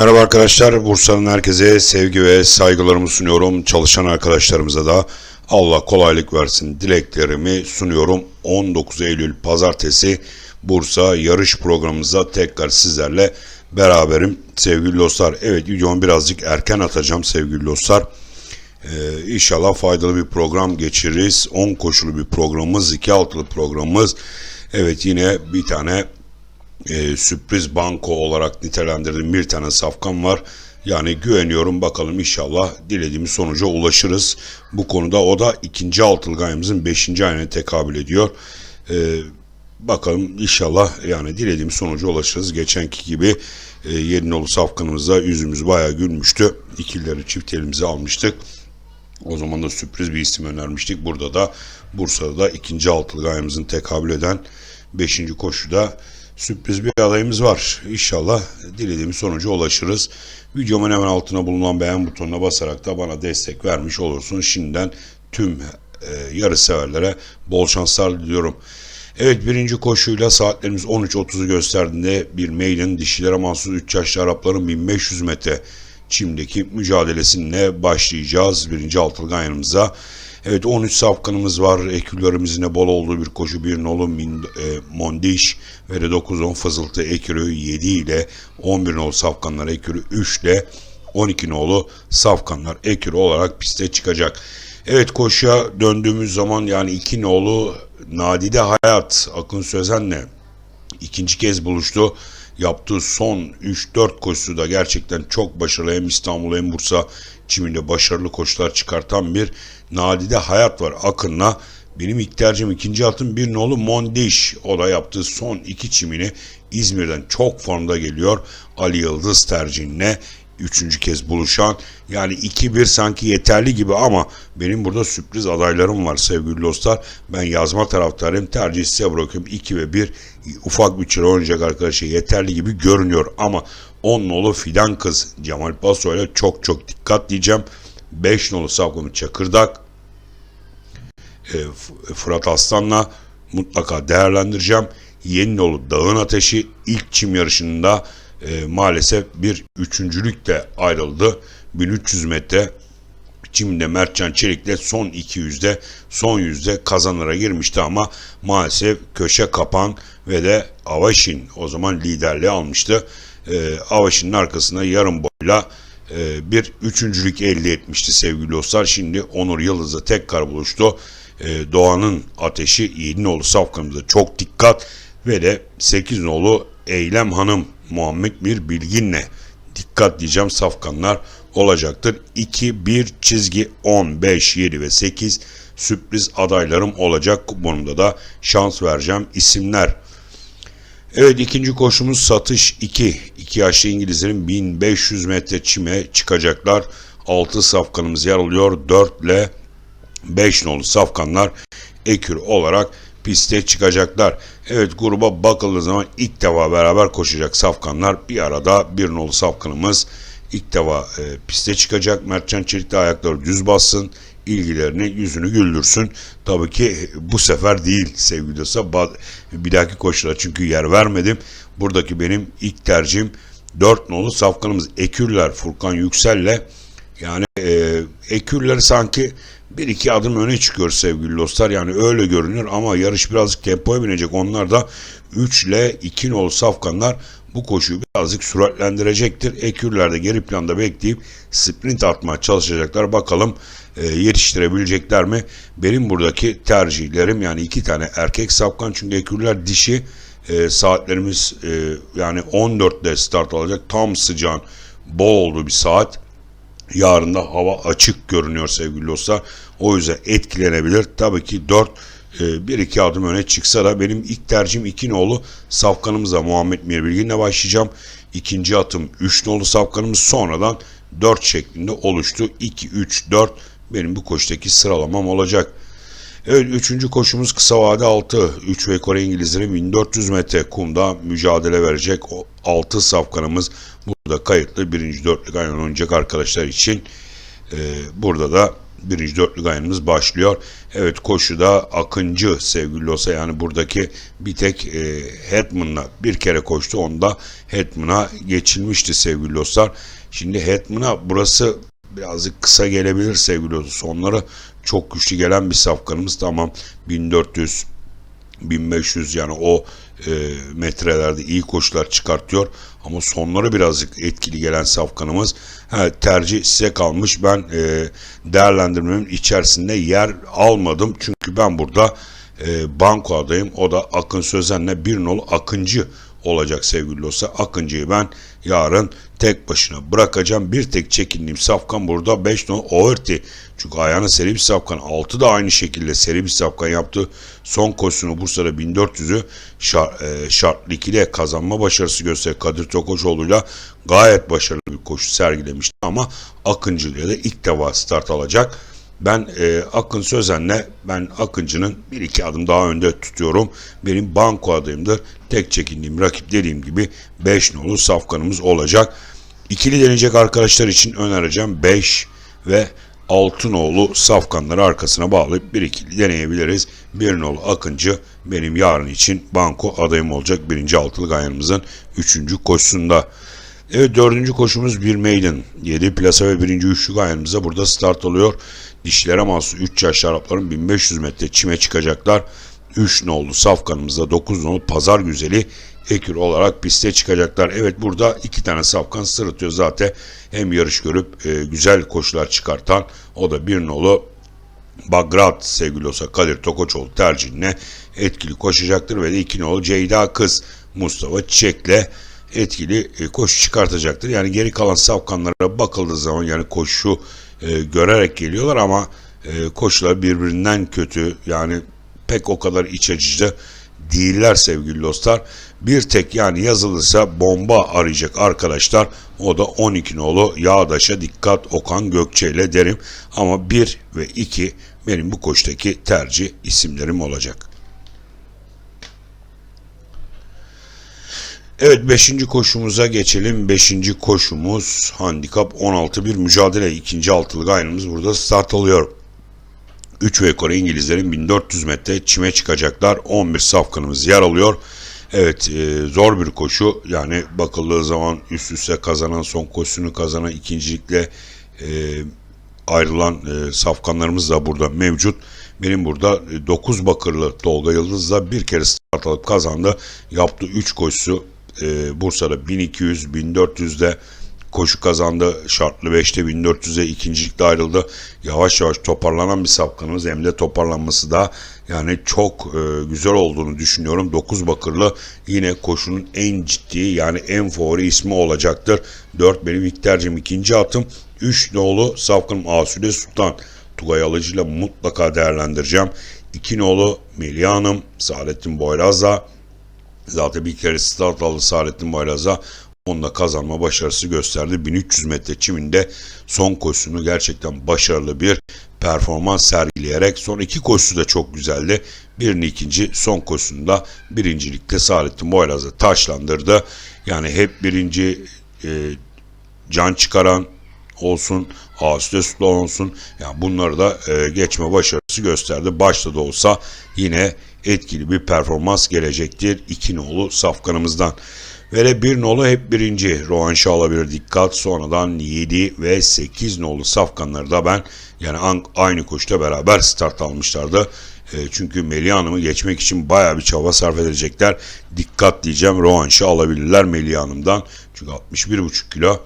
Merhaba arkadaşlar, Bursa'nın herkese sevgi ve saygılarımı sunuyorum. Çalışan arkadaşlarımıza da Allah kolaylık versin dileklerimi sunuyorum. 19 Eylül Pazartesi Bursa yarış programımızda tekrar sizlerle beraberim sevgili dostlar. Evet videomu birazcık erken atacağım sevgili dostlar. Ee, inşallah faydalı bir program geçiririz. 10 koşulu bir programımız, 2 altılı programımız. Evet yine bir tane e, sürpriz banko olarak nitelendirdiğim bir tane safkan var. Yani güveniyorum bakalım inşallah dilediğimiz sonuca ulaşırız. Bu konuda o da ikinci altılı ayımızın beşinci ayına tekabül ediyor. E, bakalım inşallah yani dilediğimiz sonuca ulaşırız. Geçenki gibi e, yedi nolu safkanımızda yüzümüz bayağı gülmüştü. İkilileri çift elimize almıştık. O zaman da sürpriz bir isim önermiştik. Burada da Bursa'da da ikinci altılı ayımızın tekabül eden beşinci koşuda sürpriz bir adayımız var. İnşallah dilediğimiz sonuca ulaşırız. Videomun hemen altına bulunan beğen butonuna basarak da bana destek vermiş olursun. Şimdiden tüm e, yarı severlere bol şanslar diliyorum. Evet birinci koşuyla saatlerimiz 13.30'u gösterdiğinde bir mailin dişilere mahsus 3 yaşlı Arapların 1500 metre çimdeki mücadelesine başlayacağız. Birinci altılı ganyanımıza. Evet 13 safkanımız var. Eküllerimizin de bol olduğu bir koşu. Bir nolu Min, e, Mondiş ve de 9-10 fızıltı ekürü 7 ile 11 nolu safkanlar ekürü 3 ile 12 nolu safkanlar ekürü olarak piste çıkacak. Evet koşuya döndüğümüz zaman yani 2 nolu Nadide Hayat Akın Sözen'le ikinci kez buluştu. Yaptığı son 3-4 koşusu da gerçekten çok başarılı. Hem İstanbul hem Bursa çiminde başarılı koşular çıkartan bir nadide hayat var Akın'la. Benim ilk tercihim ikinci altın bir nolu Mondiş. O da yaptığı son iki çimini İzmir'den çok formda geliyor. Ali Yıldız tercihine üçüncü kez buluşan yani 2-1 sanki yeterli gibi ama benim burada sürpriz adaylarım var sevgili dostlar. Ben yazma taraftarıyım tercih size bırakıyorum 2 ve 1 ufak bir çıra oynayacak arkadaşa yeterli gibi görünüyor ama 10 nolu Fidan Kız Cemal Paso ile çok çok dikkat diyeceğim. 5 nolu Savkun'un Çakırdak e, Fırat Aslan'la mutlaka değerlendireceğim. Yeni nolu Dağın Ateşi ilk çim yarışında e, maalesef bir üçüncülükle ayrıldı. 1300 metre Çim'de Mertcan Çelik'le son 200'de son yüzde kazanıra girmişti ama maalesef köşe kapan ve de Avaşin o zaman liderliği almıştı. E, Avaşin'in arkasında yarım boyla e, bir üçüncülük elde etmişti sevgili dostlar. Şimdi Onur Yıldız'la tekrar buluştu. E, Doğan'ın ateşi 7 nolu safkamızda çok dikkat ve de 8 nolu Eylem Hanım Muhammed Mir Bilgin'le dikkat diyeceğim safkanlar olacaktır. 2, 1 çizgi 10, 5, 7 ve 8 sürpriz adaylarım olacak. Bununda da şans vereceğim isimler. Evet ikinci koşumuz satış 2. 2 yaşlı İngilizlerin 1500 metre çime çıkacaklar. 6 safkanımız yer alıyor. 4 ile 5 nolu safkanlar ekür olarak piste çıkacaklar. Evet gruba bakıldığı zaman ilk defa beraber koşacak safkanlar bir arada bir nolu safkanımız ilk defa e, piste çıkacak. Mertcan Çelik ayakları düz bassın ilgilerini yüzünü güldürsün. Tabii ki bu sefer değil sevgili dostlar. Bir dahaki koşuda çünkü yer vermedim. Buradaki benim ilk tercihim 4 nolu safkanımız Ekürler Furkan Yüksel'le yani e, Ekürler sanki bir iki adım öne çıkıyor sevgili dostlar. Yani öyle görünüyor ama yarış birazcık tempoya binecek. Onlar da 3 ile 2 nolu safkanlar bu koşuyu birazcık süratlendirecektir. Ekürler de geri planda bekleyip sprint atmaya çalışacaklar. Bakalım e, yetiştirebilecekler mi? Benim buradaki tercihlerim yani iki tane erkek safkan çünkü ekürler dişi e, saatlerimiz e, yani 14'te start alacak. Tam sıcağın bol olduğu bir saat. Yarın da hava açık görünüyor sevgili dostlar. O yüzden etkilenebilir. Tabii ki 4 bir iki adım öne çıksa da benim ilk tercihim 2 nolu safkanımıza Muhammed Mirbilgin'le başlayacağım. İkinci atım 3 nolu safkanımız sonradan 4 şeklinde oluştu. 2, 3, 4 benim bu koşudaki sıralamam olacak. Evet üçüncü koşumuz kısa vade 6. 3 ve Kore İngilizleri 1400 metre kumda mücadele verecek. O 6 safkanımız burada kayıtlı. Birinci dörtlük aynen oynayacak arkadaşlar için. Ee, burada da birinci dörtlü gayanımız başlıyor. Evet koşuda Akıncı sevgili olsa yani buradaki bir tek e, Hetman'la bir kere koştu. Onda Hetman'a geçilmişti sevgili dostlar. Şimdi Hetman'a burası birazcık kısa gelebilir sevgili dostlar. Sonları çok güçlü gelen bir safkanımız. Tamam 1400 1500 yani o e, metrelerde iyi koşular çıkartıyor. Ama sonları birazcık etkili gelen safkanımız. Ha, tercih size kalmış. Ben e, değerlendirmemin içerisinde yer almadım. Çünkü ben burada e, banko adayım. O da Akın Sözen'le bir nolu Akıncı olacak sevgili olsa Akıncı'yı ben yarın tek başına bırakacağım. Bir tek çekindiğim safkan burada 5 nolu Overti. Çünkü ayağına seri bir safkan. 6 da aynı şekilde seri bir safkan yaptı. Son koşusunu Bursa'da 1400'ü şart, e, şartlı ikiliye kazanma başarısı gösterdi. Kadir Tokoçoğlu'yla gayet başarılı bir koşu sergilemişti ama Akıncı'yla da ilk defa start alacak. Ben e, Akın Sözen'le ben Akıncı'nın bir iki adım daha önde tutuyorum. Benim banko adayımdır. Tek çekindiğim rakip dediğim gibi 5 nolu safkanımız olacak. İkili deneyecek arkadaşlar için önereceğim 5 ve 6 nolu safkanları arkasına bağlayıp bir ikili deneyebiliriz. 1 nolu Akıncı benim yarın için banko adayım olacak. Birinci altılı gayanımızın 3. koşusunda. Evet dördüncü koşumuz bir maiden. 7 plasa ve birinci üçlü gayanımıza burada start oluyor. Dişlere mahsus 3 yaş Arapların 1500 metre çime çıkacaklar. 3 nolu safkanımızda 9 nolu pazar güzeli ekür olarak piste çıkacaklar. Evet burada iki tane safkan sırıtıyor zaten. Hem yarış görüp e, güzel koşular çıkartan o da bir nolu Bagrat sevgili olsa Kadir Tokoçoğlu tercihine etkili koşacaktır ve de iki nolu Ceyda Kız Mustafa Çiçek'le etkili e, koşu çıkartacaktır. Yani geri kalan safkanlara bakıldığı zaman yani koşu e, görerek geliyorlar ama e, koşular birbirinden kötü. Yani pek o kadar iç açıcı değiller sevgili dostlar. Bir tek yani yazılırsa bomba arayacak arkadaşlar. O da 12 nolu Yağdaş'a dikkat Okan Gökçe ile derim. Ama 1 ve 2 benim bu koştaki tercih isimlerim olacak. Evet 5. koşumuza geçelim. 5. koşumuz handikap 16 bir mücadele. ikinci altılı aynımız burada start alıyor. 3 ve yukarı İngilizlerin 1400 metre çime çıkacaklar. 11 safkanımız yer alıyor. Evet e, zor bir koşu yani bakıldığı zaman üst üste kazanan son koşusunu kazanan ikincilikle e, ayrılan e, safkanlarımız da burada mevcut. Benim burada 9 bakırlı Tolga Yıldız'la bir kere start alıp kazandı. Yaptığı 3 koşusu e, Bursa'da 1200, 1400'de koşu kazandı. Şartlı 5'te 1400'e ikincilikte ayrıldı. Yavaş yavaş toparlanan bir sapkanımız hem de toparlanması da yani çok e, güzel olduğunu düşünüyorum. 9 bakırlı yine koşunun en ciddi yani en favori ismi olacaktır. 4 benim ilk tercihim ikinci atım. 3 nolu Safkanım Asude Sultan. Tugay Alıcı'yla mutlaka değerlendireceğim. 2 nolu Melih Hanım, Saadettin Boyraz'la Zaten bir kere start aldı Saadettin Bayraz'a. Onunla kazanma başarısı gösterdi. 1300 metre çiminde son koşusunu gerçekten başarılı bir performans sergileyerek son iki koşusu da çok güzeldi. Birini ikinci son koşusunda birincilikte Saadettin Boyraz'ı taşlandırdı. Yani hep birinci e, can çıkaran olsun, Ağustos olsun. Yani bunları da e, geçme başarısı gösterdi. Başta da olsa yine etkili bir performans gelecektir. İki nolu safkanımızdan. Ve bir nolu hep birinci. Rovanşı alabilir dikkat. Sonradan 7 ve 8 nolu safkanları da ben yani aynı koşta beraber start almışlardı. E, çünkü Melih Hanım'ı geçmek için baya bir çaba sarf edecekler. Dikkat diyeceğim. Rovanşı alabilirler Melih Hanım'dan. Çünkü 61,5 kilo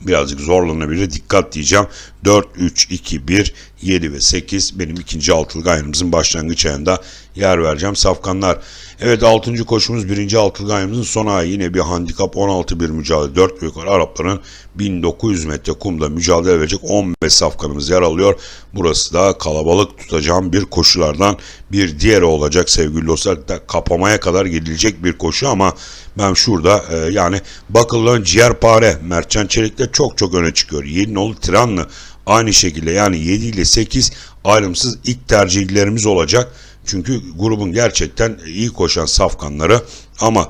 birazcık zorlanabilir. Dikkat diyeceğim. 4, 3, 2, 1, 7 ve 8 benim ikinci altılı ayımızın başlangıç ayında yer vereceğim. Safkanlar. Evet 6. koşumuz 1. altılı ayımızın son ayı yine bir handikap 16 bir mücadele. 4 yukarı Arapların 1900 metre kumda mücadele verecek 15 safkanımız yer alıyor. Burası da kalabalık tutacağım bir koşulardan bir diğeri olacak sevgili dostlar. Da kapamaya kadar gidilecek bir koşu ama ben şurada e, yani bakılan ciğerpare Mertcan Çelik'te çok çok öne çıkıyor. 7 nolu Tiranlı aynı şekilde yani 7 ile 8 ayrımsız ilk tercihlerimiz olacak. Çünkü grubun gerçekten iyi koşan safkanları ama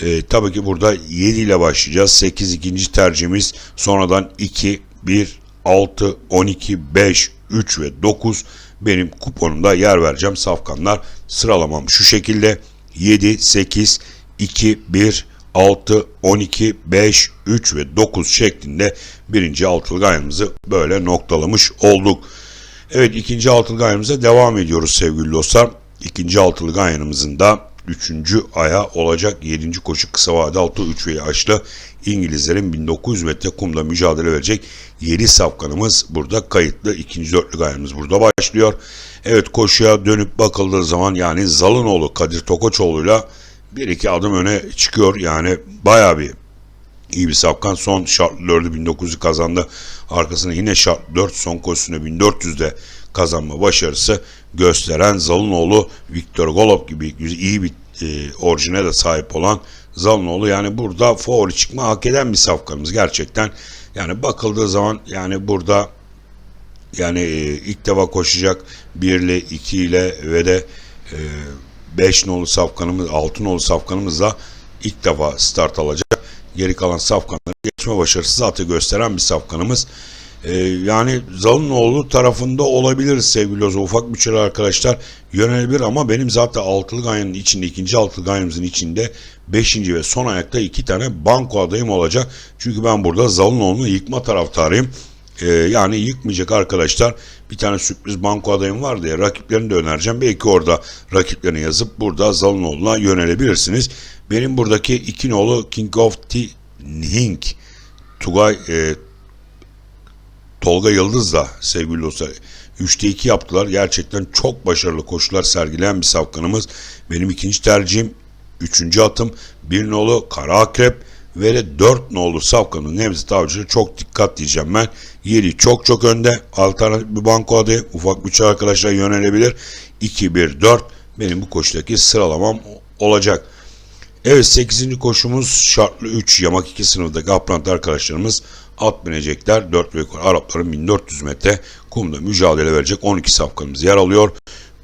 e, tabii ki burada 7 ile başlayacağız. 8 ikinci tercihimiz sonradan 2, 1, 6, 12, 5, 3 ve 9 benim kuponumda yer vereceğim safkanlar. Sıralamam şu şekilde 7, 8, 2, 1, 6, 12, 5, 3 ve 9 şeklinde birinci altılı gayemizi böyle noktalamış olduk. Evet ikinci altılı gayemize devam ediyoruz sevgili dostlar. İkinci altılı gayanımızın da üçüncü aya olacak 7. koşu kısa vade altı 3 ve yaşlı İngilizlerin 1900 metre kumda mücadele verecek 7 safkanımız burada kayıtlı. ikinci dörtlü gayemiz burada başlıyor. Evet koşuya dönüp bakıldığı zaman yani Zalınoğlu Kadir Tokoçoğlu'yla bir iki adım öne çıkıyor. Yani baya bir iyi bir safkan. Son şartlı 4'ü 1900'ü kazandı. Arkasında yine şart 4 son koşusunda 1400'de kazanma başarısı gösteren Zalınoğlu Viktor Golov gibi iyi bir e, orijine de sahip olan Zalınoğlu yani burada favori çıkma hak eden bir safkanımız gerçekten. Yani bakıldığı zaman yani burada yani e, ilk defa koşacak 1 ile 2 ile ve de e, 5 nolu safkanımız 6 nolu safkanımızla ilk defa start alacak. Geri kalan safkanları geçme başarısı zaten gösteren bir safkanımız. Ee, yani Zalınoğlu tarafında olabilir sevgili Ozo. Ufak bütçeli arkadaşlar yönelebilir ama benim zaten altılı ganyanın içinde, ikinci altılı ganyamızın içinde beşinci ve son ayakta iki tane banko adayım olacak. Çünkü ben burada Zalınoğlu'nu yıkma taraftarıyım. Ee, yani yıkmayacak arkadaşlar. Bir tane sürpriz banko adayım var diye rakiplerini de önereceğim. Belki orada rakiplerini yazıp burada Zalınoğlu'na yönelebilirsiniz. Benim buradaki iki nolu King of the Hink Tugay e, Tolga Yıldız da sevgili dostlar 3'te 2 yaptılar. Gerçekten çok başarılı koşular sergileyen bir safkanımız. Benim ikinci tercihim 3. atım 1 nolu Kara Akrep ve de 4 nolu safkanın Nevzat Avcı'ya çok dikkat diyeceğim ben. Yeri çok çok önde. Alternatif bir banko adı. Ufak bütçe arkadaşlar yönelebilir. 2-1-4 benim bu koşudaki sıralamam olacak. Evet 8. koşumuz şartlı 3 yamak 2 sınıftaki apranт arkadaşlarımız at binecekler. 4 ve yukarı Arapların 1400 metre kumda mücadele verecek 12 safkanımız yer alıyor.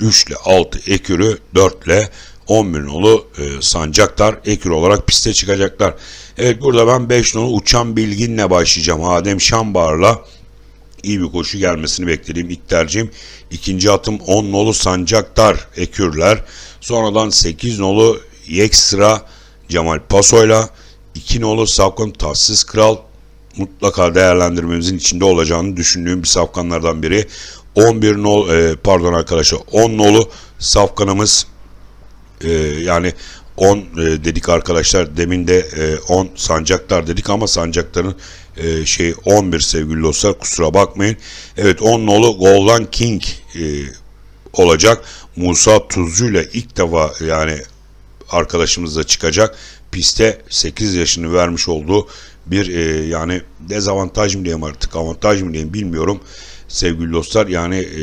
3 ile 6 ekürü 4 ile 11 nolu e, sancaktar ekürü olarak piste çıkacaklar. Evet burada ben 5 nolu uçan bilginle başlayacağım. Adem Şambar'la iyi bir koşu gelmesini beklediğim ilk tercihim. İkinci atım 10 nolu sancaktar ekürler. Sonradan 8 nolu Yekstra Cemal Paso'yla 2 nolu Safkan Tatsız Kral mutlaka değerlendirmemizin içinde olacağını düşündüğüm bir safkanlardan biri. 11 nol e, pardon arkadaşlar 10 nolu safkanımız e, yani 10 e, dedik arkadaşlar demin de e, 10 sancaktar dedik ama sancakların e, şey 11 sevgili dostlar kusura bakmayın. Evet 10 nolu Golden King e, olacak. Musa Tuzcu ile ilk defa yani arkadaşımızla çıkacak. Piste 8 yaşını vermiş olduğu bir e, yani dezavantaj mı diyeyim artık avantaj mı diyeyim bilmiyorum sevgili dostlar yani e,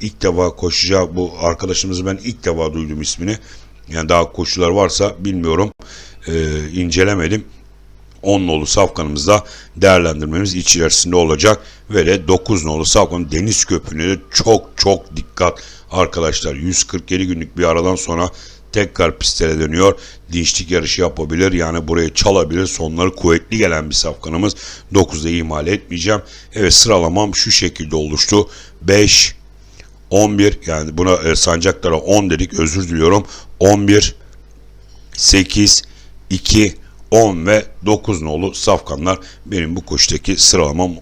ilk defa koşacağı bu arkadaşımızı ben ilk defa duydum ismini yani daha koşular varsa bilmiyorum e, incelemedim 10 nolu safkanımızda değerlendirmemiz içerisinde olacak ve de 9 nolu safkan deniz köprüne de çok çok dikkat arkadaşlar 147 günlük bir aradan sonra tekrar pistlere dönüyor. Dinçlik yarışı yapabilir. Yani burayı çalabilir. Sonları kuvvetli gelen bir safkanımız. 9'da ihmal etmeyeceğim. Evet sıralamam şu şekilde oluştu. 5, 11 yani buna e, sancaklara 10 dedik özür diliyorum. 11, 8, 2, 10 ve 9 nolu safkanlar benim bu koşudaki sıralamam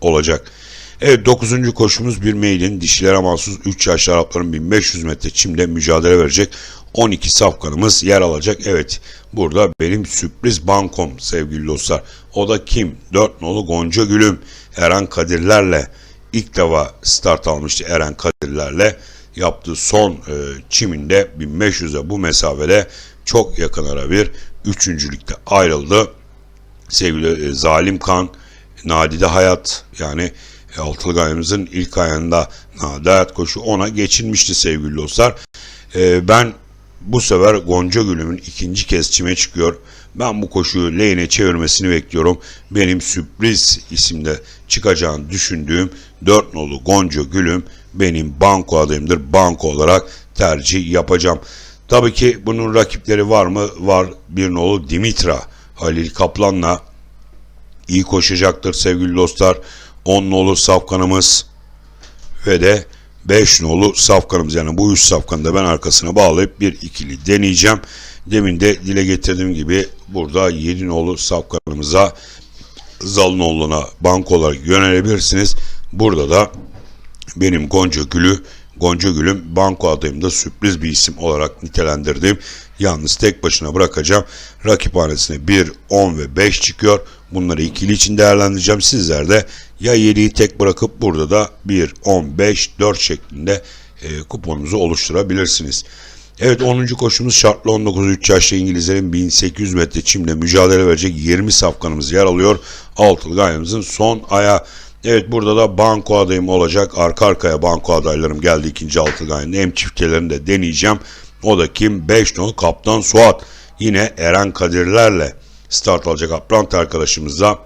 olacak. Evet 9. koşumuz bir mailin dişilere mahsus 3 yaşlı Arapların 1500 metre çimde mücadele verecek. 12 safkanımız yer alacak. Evet burada benim sürpriz bankom sevgili dostlar. O da kim? 4 nolu Gonca Gülüm. Eren Kadirlerle ilk defa start almıştı Eren Kadirlerle. Yaptığı son e, çiminde 1500'e bu mesafede çok yakın ara bir üçüncülükte ayrıldı. Sevgili e, Zalim Kan, Nadide Hayat yani e, Altılı Gayemizin ilk ayında Nadide Hayat koşu ona geçilmişti sevgili dostlar. E, ben bu sefer Gonca Gülüm'ün ikinci kez çime çıkıyor. Ben bu koşuyu lehine çevirmesini bekliyorum. Benim sürpriz isimde çıkacağını düşündüğüm 4 nolu Gonca Gülüm benim banko adayımdır. Banko olarak tercih yapacağım. Tabii ki bunun rakipleri var mı? Var. Bir nolu Dimitra Halil Kaplan'la iyi koşacaktır sevgili dostlar. 10 nolu safkanımız ve de 5 nolu safkanımız yani bu 3 safkanı da ben arkasına bağlayıp bir ikili deneyeceğim. Demin de dile getirdiğim gibi burada 7 nolu safkanımıza Zalnoğlu'na bank olarak yönelebilirsiniz. Burada da benim Gonca Gül'ü Gonca Gül'üm banko adayımda sürpriz bir isim olarak nitelendirdim. Yalnız tek başına bırakacağım. Rakiphanesine 1, 10 ve 5 çıkıyor. Bunları ikili için değerlendireceğim. Sizler de ya 7'yi tek bırakıp burada da 1, 10, 5, 4 şeklinde e, kuponunuzu oluşturabilirsiniz. Evet 10. koşumuz şartlı 19-3 yaşlı İngilizlerin 1800 metre çimle mücadele verecek 20 safkanımız yer alıyor. Altılı gayemizin son aya. Evet burada da banko adayım olacak. Arka arkaya banko adaylarım geldi ikinci altılı gayemde. Hem çiftelerini de deneyeceğim. O da kim? 5 nolu Kaptan Suat. Yine Eren Kadirlerle start alacak Aprant arkadaşımızla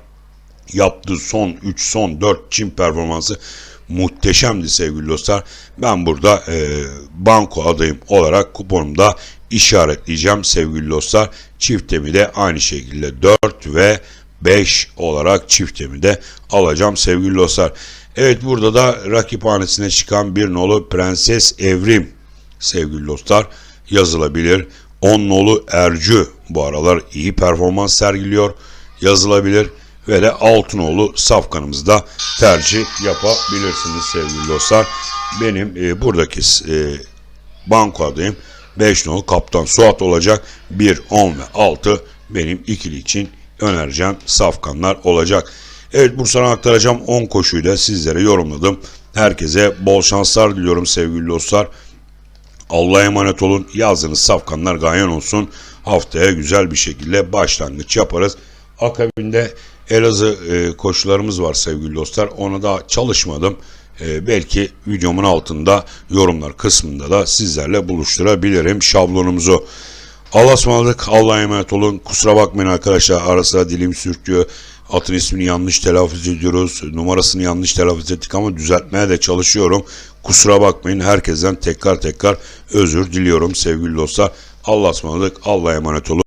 yaptığı son 3 son 4 çim performansı muhteşemdi sevgili dostlar. Ben burada e, banko adayım olarak kuponumda işaretleyeceğim sevgili dostlar. Çiftemi de aynı şekilde 4 ve 5 olarak çiftemi de alacağım sevgili dostlar. Evet burada da rakiphanesine çıkan bir nolu Prenses Evrim sevgili dostlar yazılabilir. 10 nolu Ercü bu aralar iyi performans sergiliyor yazılabilir ve de Altınoğlu safkanımızda tercih yapabilirsiniz sevgili dostlar. Benim e, buradaki e, banko adayım 5 nolu Kaptan Suat olacak. 1, 10 ve 6 benim ikili için önereceğim safkanlar olacak. Evet Bursa'na aktaracağım 10 koşuyu da sizlere yorumladım. Herkese bol şanslar diliyorum sevgili dostlar. Allah'a emanet olun. Yazdığınız safkanlar gayen olsun. Haftaya güzel bir şekilde başlangıç yaparız. Akabinde Elazığ e, koşularımız var sevgili dostlar. Ona da çalışmadım. E, belki videomun altında yorumlar kısmında da sizlerle buluşturabilirim şablonumuzu. Allah'a ısmarladık. Allah'a emanet olun. Kusura bakmayın arkadaşlar. Ara dilim sürtüyor. Atın ismini yanlış telaffuz ediyoruz. Numarasını yanlış telaffuz ettik ama düzeltmeye de çalışıyorum. Kusura bakmayın. Herkesten tekrar tekrar özür diliyorum sevgili dostlar. Allah'a ısmarladık. Allah'a emanet olun.